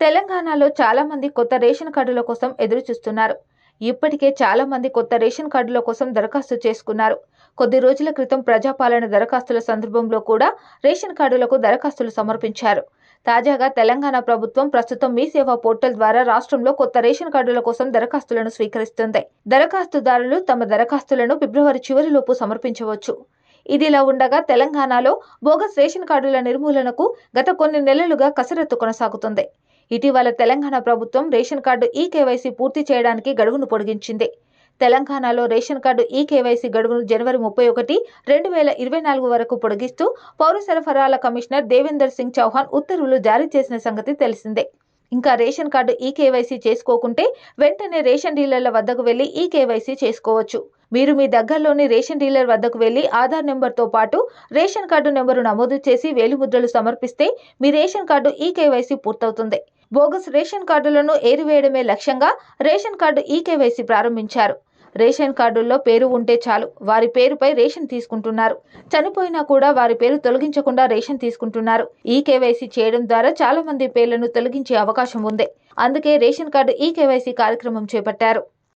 తెలంగాణలో చాలా మంది కొత్త రేషన్ కార్డుల కోసం ఎదురు చూస్తున్నారు. ఇప్పటికే చాలా మంది కొత్త రేషన్ కార్డుల కోసం దరఖాస్తు చేసుకున్నారు. కొద్ది రోజుల క్రితం ప్రజాపాలన దరఖాస్తుల సందర్భంలో కూడా రేషన్ కార్డులకు దరఖాస్తులు సమర్పించారు. తాజాగా తెలంగాణ ప్రభుత్వం ప్రస్తుతం మీ సేవా పోర్టల్ ద్వారా రాష్ట్రంలో కొత్త రేషన్ కార్డుల కోసం దరఖాస్తులను స్వీకరిస్తుంది. దరఖాస్తుదారులు తమ దరఖాస్తులను ఫిబ్రవరి చివరిలోపు సమర్పించవచ్చు. ఇదిలా ఉండగా తెలంగాణలో బోగస్ రేషన్ కార్డుల నిర్మూలనకు గత కొన్ని నెలలుగా కసరత్తు కొనసాగుతుంది. ఇటీవల తెలంగాణ ప్రభుత్వం రేషన్ కార్డు ఈ కేవైసీ పూర్తి చేయడానికి గడువును పొడిగించింది. తెలంగాణలో రేషన్ కార్డు ఈ కేవైసీ గడువును జనవరి ముప్పై ఒకటి రెండు వేల ఇరవై నాలుగు వరకు పొడిగిస్తూ పౌర సరఫరాల కమిషనర్ దేవేందర్ సింగ్ చౌహాన్ ఉత్తర్వులు జారీ చేసిన సంగతి తెలిసిందే. ఇంకా రేషన్ కార్డు ఈ కేవైసీ చేసుకోకుంటే వెంటనే రేషన్ డీలర్ల వద్దకు వెళ్ళి ఈ కేవైసీ చేసుకోవచ్చు. మీరు మీ దగ్గరలోని రేషన్ డీలర్ వద్దకు వెళ్ళి ఆధార్ నెంబర్తో పాటు రేషన్ కార్డు నెంబరు నమోదు చేసి వేలిముద్రలు సమర్పిస్తే మీ రేషన్ కార్డు ఈ కేవైసీ పూర్తవుతుంది. బోగస్ రేషన్ కార్డులను ఏరివేయడమే లక్ష్యంగా రేషన్ కార్డు ఈ ప్రారంభించారు. రేషన్ కార్డుల్లో పేరు ఉంటే చాలు వారి పేరుపై రేషన్ తీసుకుంటున్నారు. చనిపోయినా కూడా వారి పేరు తొలగించకుండా రేషన్ తీసుకుంటున్నారు. ఈ కేవైసీ చేయడం ద్వారా చాలా మంది పేర్లను తొలగించే అవకాశం ఉంది. అందుకే రేషన్ కార్డు ఈ కేవైసీ కార్యక్రమం చేపట్టారు.